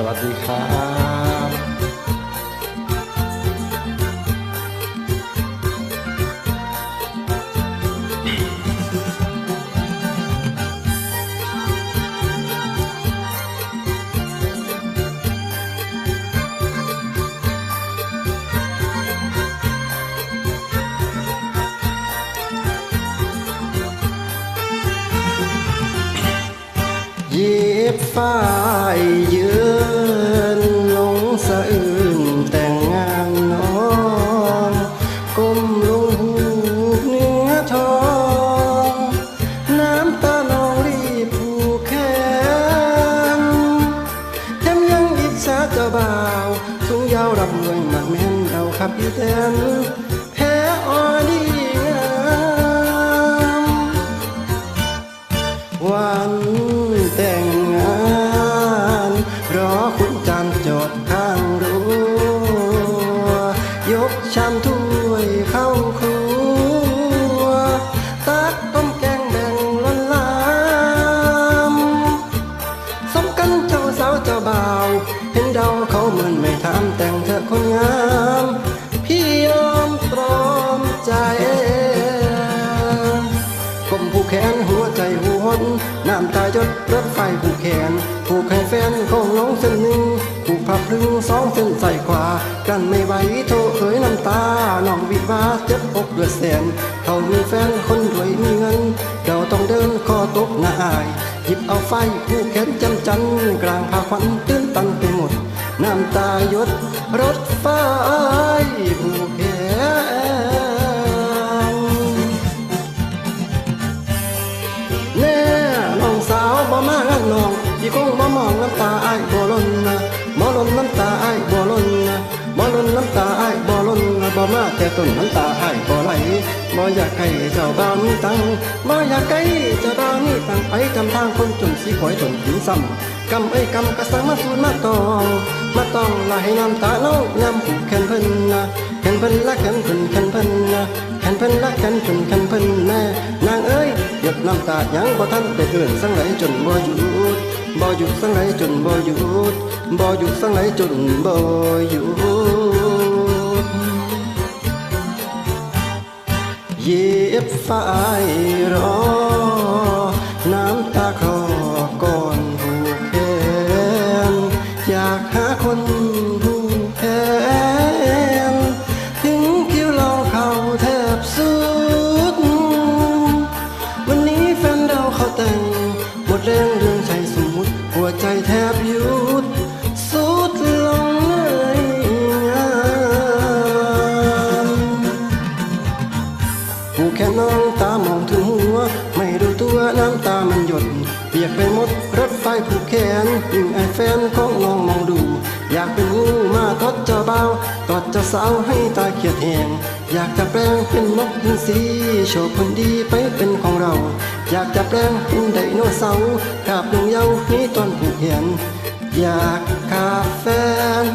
สวัสดีครับหยิบฝ้ายยืนารับรวยมากแม่นเราขับอยู่แทนแพ้ออดีงามว่า นหัวใจหัวหนน้ำตาหยดรถไฟผูกแขนผูกให้แฟนของน้องเส้นหนึ่งผูกพับลึงสองเส้นใส่ขวา กันไม่ไหวโทเอ๋ยน้ำตาน้องวิวาเจ็บอกเดือดแสน เขามีแฟนคนรวยมีเงิน เราต้องเดินคอตกหน้าอาย หยิบเอาไฟผูกแขนจำจันกลางพาควันตื้นตันไปหมด น้ำตาหยดรถไฟ พี่คงบ่มองน้ำตาอ้ายบ่ล้นนะบ่ล้นน้ำตาอ้ายบ่ล้นนะบ่ล้นน้ำตาอ้ายบ่ล้นนะบ่มาแต่ต้นน้ำตาอ้ายบ่ไหลบ่อยากให้เจ้าบ่าวมีตังบ่อยากให้เจ้าบ่าวมีตังไปจำทางคนจนสิขอยจนถึงซ้ำกำเอ้กำกระสังมาสูนมาตองมาต้องละให้น้ำตาน้องยำผูกแขนเพิ่นนะแขนเพิ่นละแขนเพิ่นแขนเพิ่นนะแขนเพิ่นละแขนเพิ่นแขนเพิ่นแน่นางเอ้ยหยดน้ำตายังบ่ทันไปเอื่นสังไหลจนบ่หยุด บ่หยุดสังไหนจนบ่หยุดบ่หยุดสังไหนจนบ่หยุดเย็บฝ้ายรอ รู้ตัวน้ำตามันหยดเปียกไปหมดรถไฟผูกแขนยิ่งไอแฟนของน้องมองดู อยากเป็นงูมาทดเจ้าเบาตอดเจ้าสาวให้ตาเขียดแหงอยากจะแปลงเป็นนกยินสีโชคคนดีไปเป็นของเรา อยากจะแปลงเป็นไดโนเสาร์กาบดวงเยาว์นี้ตอนผูกแขนอยากขาแฟน